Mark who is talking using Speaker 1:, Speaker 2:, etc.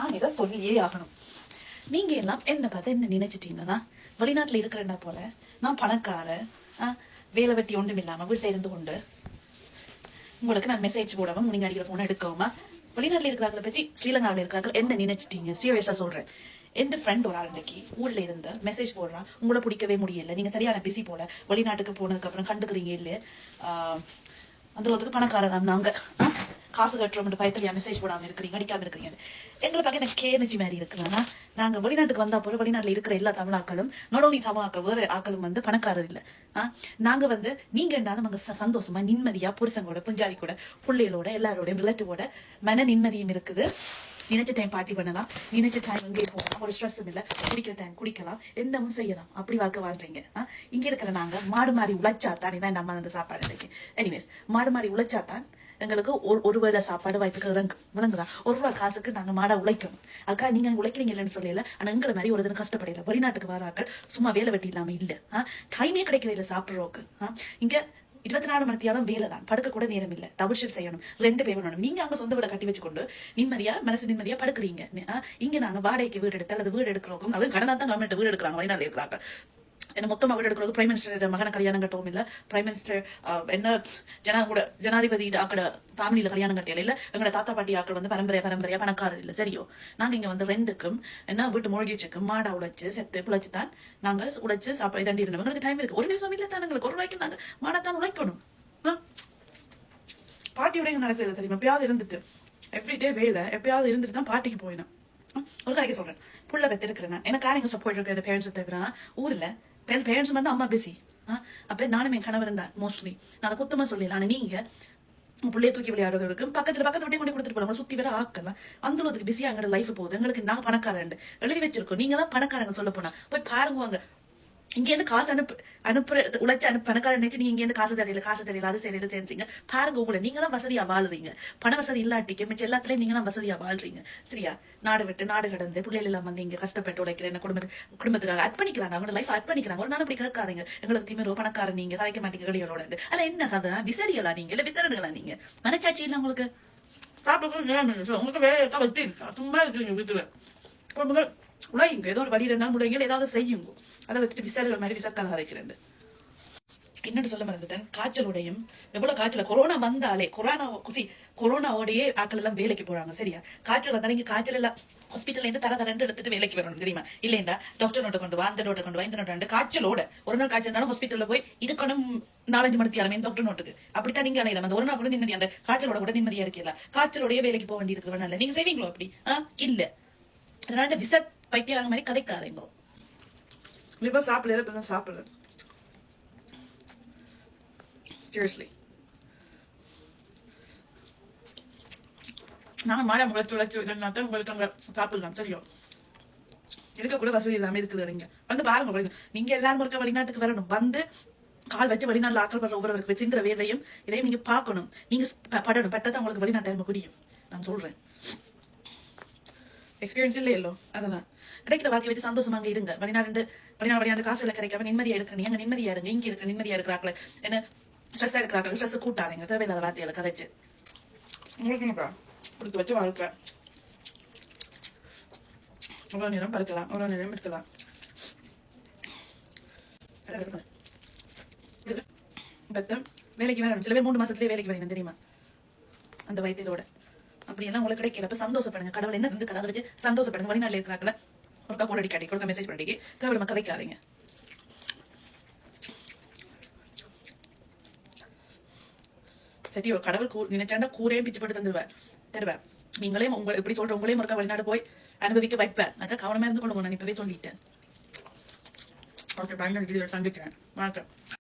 Speaker 1: நான் இதை சொல்லியே ஆகணும். நீங்க எல்லாம் என்ன பார்த்து என்ன நினைச்சிட்டீங்கன்னா வெளிநாட்டுல இருக்கிறேன்னா போல நான் பணக்கார வேலை வெட்டி ஒன்றும் இல்லாம வீட்டில் இருந்து கொண்டு உங்களுக்கு நான் மெசேஜ் போடவும் நீங்க அடிக்கிற போன எடுக்கவுமா வெளிநாட்டுல இருக்கிறாங்கள பத்தி ஸ்ரீலங்காவில் இருக்கிறாங்க என்ன நினைச்சிட்டீங்க? சீரியஸா சொல்றேன். எந்த ஃப்ரெண்ட் ஒரு ஆள் ஊர்ல இருந்து மெசேஜ் போடுறான் உங்களை பிடிக்கவே முடியல நீங்க சரியான பிஸி போல வெளிநாட்டுக்கு போனதுக்கு அப்புறம் கண்டுக்கிறீங்க இல்ல ஆஹ், அந்த ஒருத்தருக்கு பணக்காரர் நாங்க. காசு கட்டுறோம் பயத்திலையா மெசேஜ் போடாமல் இருக்கிறீங்க? அடிக்காமல் இருக்கிறீங்க? எங்களுக்காக எனக்கு கேனச்சி மாதிரி இருக்கிறாங்கன்னா நாங்க வெளிநாட்டுக்கு வந்தா போகிற வெளிநாட்டில் இருக்கிற எல்லா தமிழாக்களும் not only தமிழாக்கள் வேறு ஆக்களும் வந்து பணக்காரர் இல்ல. ஆ? நாங்க வந்து நீங்க இருந்தாலும் அங்கே ச- சந்தோஷமா நிம்மதியா புருஷங்களோட புஞ்சாதி கூட பிள்ளைகளோட எல்லாரோட ரிலேட்டிவோட மன நிம்மதியும் இருக்குது. நினைச்ச டைம் பார்ட்டி பண்ணலாம். நினைச்ச டைம் இங்கே போகலாம். ஒரு ஸ்ட்ரெஸ்ஸும் இல்ல. குடிக்கிற டைம் குடிக்கலாம். என்னமும் செய்யலாம். அப்படி வாழ்க்கை வாழ்றீங்க. ஆ? இங்க இருக்கிற நாங்க மாடு மாறி உழைச்சாத்தான் இதான் நம்ம அந்த சாப்பாடு இன்னைக்கு எனிவேஸ் மாடு மாறி உழைச்சாத்தான் எங்களுக்கு ஒரு ஒரு வேளை சாப்பாடு வாய்ப்புக்கு இறங்கு விளங்குதா? ஒரு ரூபா காசுக்கு நாங்க மாடா உழைக்கணும் அதுக்காக நீங்க உழைக்கிறீங்க இல்லைன்னு சொல்லல. ஆனா எங்களை மாதிரி ஒரு தினம் கஷ்டப்படையில. வெளிநாட்டுக்கு வராக்கள் சும்மா வேலை வெட்டி இல்லாம இல்ல. டைமே கிடைக்கிற இல்லை சாப்பிட்றோக்கு இங்கே இங்க இருபத்தி நாலு மணி நேரம் வேலை தான் படுக்க கூட நேரம் இல்ல. டபுள் ஷிஃப்ட் செய்யணும். ரெண்டு பேர் வேணும். நீங்க அங்க சொந்த வீட கட்டி வச்சுக்கொண்டு நிம்மதியா மனசு நிம்மதியா படுக்கிறீங்க. இங்க நாங்க வாடகைக்கு வீடு எடுத்து அல்லது வீடு எடுக்கிறோம் அதுவும் கடனா தான் கவர்மெண்ட் வீடு எடுக்கிறாங்க வெளிநாடு இருக்கிறாங்க. என்ன மொத்தமாக வீடு எடுக்கிறது? பிரைம் மினிஸ்டர் மகனை கல்யாணம் கட்டவும் இல்ல. பிரைம் மினிஸ்டர் என்ன ஜனா கூட ஜனாதிபதி ஆக்கட ஃபேமிலியில் கல்யாணம் கட்டியல இல்லை. எங்களோட தாத்தா பாட்டி ஆக்கள் வந்து பரம்பரையா பரம்பரையா பணக்காரர் இல்ல. சரியோ? நாங்க இங்க வந்து ரெண்டுக்கும் என்ன வீட்டு மூழ்கிச்சுக்கும் மாடா உழைச்சு செத்து பிழைச்சு தான் நாங்க உழைச்சு சாப்பிட தண்டி இருந்தோம். எங்களுக்கு டைம் இருக்கு. ஒரு நிமிஷம் இல்ல தான் எங்களுக்கு. ஒரு ரூபாய்க்கு நாங்கள் மாடா தான் உழைக்கணும் பாட்டியோட எங்க நடக்கிறது தெரியுமா? எப்பயாவது இருந்துட்டு. எவ்ரிடே வேலை. எப்பயாவது இருந்துட்டு தான் பாட்டிக்கு போயினேன் ஒரு கதைக்கு சொல்றேன். புள்ள பெற்றிருக்கிறேன் நான். எனக்கு காரிங்க சப்போர்ட் இருக்கிற பேரண்ட்ஸ் தவிர. ஊர்ல பேரண்ட்ஸ் வந்து அம்மா பிஸி அப்போ நானும் என் கணவர் இருந்தார் மோஸ்ட்லி நான் அதை குத்தமாக சொல்லல ஆனால் நீங்க பிள்ளைய தூக்கி விளையாடுறதுக்கு பக்கத்துல பக்கத்துல விட்டே கொண்டு கொடுத்துட்டு போறாங்க சுத்தி வேற ஆக்கலாம் அந்த அளவுக்கு பிஸியா எங்களோட லைஃப் போகுது. எங்களுக்கு நாங்க பணக்காரன். எழுதி வச்சிருக்கோம். நீங்க தான் பணக்காரங்க சொல்ல போனா. போய் பாருங்க இங்கேருந்து காசு அனுப்பு அனுப்புற உழைச்சி அனுப்பு பணக்கார நினைச்சு நீங்க இங்கேருந்து காசு தெரியல காசு தெரியல அது தெரியல சேர்ந்தீங்க பாருங்க உங்களை நீங்க தான் வசதியா வாழ்றீங்க. பண வசதி இல்லாட்டிக்கு மிச்சம் எல்லாத்துலயும் நீங்க தான் வசதியா வாழ்றீங்க. சரியா? நாடு விட்டு நாடு கடந்து பிள்ளைகள் எல்லாம் வந்து இங்க கஷ்டப்பட்டு உழைக்கிறேன் குடும்பத்து குடும்பத்துக்காக அர்ப்பணிக்கிறாங்க அவங்களோட லைஃப் அர்ப்பணிக்கிறாங்க ஒரு நாள் அப்படி கேட்காதீங்க. எங்களுக்கு திமிரோ பணக்காரன் நீங்க கதைக்க மாட்டீங்க வெளியோட அல்ல என்ன கதை? விசரியலா நீங்க? இல்ல வித்தரடுகளா நீங்க? மனச்சாட்சி இல்ல உங்களுக்கு? சாப்பிட உங்களுக்கு வேலை இருக்கா? சும்மா இருக்கீங்க வீட்டுல. குடும்பங்கள் உழையுங்க ஏதோ ஒரு வழி இருந்தாலும் முடியுங்க ஏதாவது செய்யுங்க. அதை வச்சுட்டு விசாரிகள் மாதிரி விசாரிக்காத அரைக்கிறேன் என்னன்னு சொல்ல மறந்துட்டேன். காய்ச்சலோடையும் எவ்வளவு காய்ச்சல்? கொரோனா வந்தாலே கொரோனா குசி கொரோனாவோடையே ஆட்கள் எல்லாம் வேலைக்கு போறாங்க சரியா? காய்ச்சல் வந்தாலும் இங்க காய்ச்சல் எல்லாம் ஹாஸ்பிட்டல்ல இருந்து தர தரண்டு எடுத்துட்டு வேலைக்கு வரணும் தெரியுமா? இல்லைண்டா டாக்டர் நோட்டை கொண்டு வா அந்த நோட்டை கொண்டு வா இந்த நோட்டை காய்ச்சலோட ஒரு நாள் காய்ச்சல்னாலும் ஹாஸ்பிட்டல்ல போய் இதுக்கணும் நாலஞ்சு மணி தேவை டாக்டர் நோட்டுக்கு. அப்படித்தான் நீங்க அலையலாம். அந்த ஒரு நாள் கூட நிம்மதி அந்த காய்ச்சலோட கூட நிம்மதியா இருக்கல காய்ச்சலோடய வேலைக்கு போக வேண்டி இருக்கிறவனால நீங்க செய்வீங்களோ அப்படி? ஆ? இல்ல. அதனால இந்த விசத் பைத்தியாங்க மாதிரி கதைக்காதீங்க இப்போ சாப்பிடல இப்ப சாப்பிடல சீரியஸ்லி நான் மாட முளைச்சு உழைச்சி இல்லைன்னா உங்களுக்கு அங்க சாப்பிடலாம் சரியோ? இருக்க கூட வசதி இல்லாம இருக்குது நீங்க. வந்து பாருங்க நீங்க எல்லாரும் இருக்க வெளிநாட்டுக்கு வரணும். வந்து கால் வச்சு வெளிநாட்டுல ஆக்கள் வர ஒவ்வொருவருக்கு வச்சுங்கிற வேலையும் இதையும் நீங்க பார்க்கணும். நீங்க படணும். பட்டதான் உங்களுக்கு வெளிநாட்டு முடியும். நான் சொல்றேன். எக்ஸ்பீரியன்ஸ் இல்லை இல்லோ அதுதான் கிடைக்கிற வாழ்க்கை வச்சு சந்தோஷமா அங்க இருங்க. வெளிநாடு வெளிநாடு வெளிநாடு காசு இல்லை கிடைக்காம நிம்மதியா இருக்கிற நீங்க நிம்மதியா இருங்க. இங்க இருக்க நிம்மதியா இருக்கிறாங்களே என்ன? ஸ்ட்ரெஸ்ஸா இருக்கிறாங்களே ஸ்ட்ரெஸ் கூட்டாதீங்க. தேவையில்லாத வார்த்தைகளை கதைச்சு. கொடுத்து வச்சு வாழ்க்கை. எவ்வளவு நேரம் படுக்கலாம். எவ்வளவு நேரம் இருக்கலாம். பத்தம் வேலைக்கு வரணும் சில பேர் மூணு மாசத்துலயே வேலைக்கு வரணும் தெரியுமா? அந்த வைத்தியத்தோட அப்படியெல்லாம் உங்களுக்கு கிடைக்கல. அப்ப சந்தோஷப்படுங்க. கடவுள் என்ன வந்து கதை வச்சு சந்தோஷப்படுங்க. வழிநாள் இருக்கிறாங்கள அக்கா கூட அடிக்க அடிக்க மெசேஜ் பண்ணிட்டு கேவலமா கதைக்காதீங்க சரியோ கடவுள் கூ நினைச்சாண்டா கூரையும் பிச்சு போட்டு தந்துருவார். நீங்களே உங்களை எப்படி சொல்ற உங்களையும் ஒருக்கா வெளிநாடு போய் அனுபவிக்க வைப்பேன் அக்கா கவனமா இருந்து கொள்ளுங்க நான் இப்பவே சொல்லிட்டேன். ஓகே பயங்கர சந்திக்கிறேன் வணக்கம்.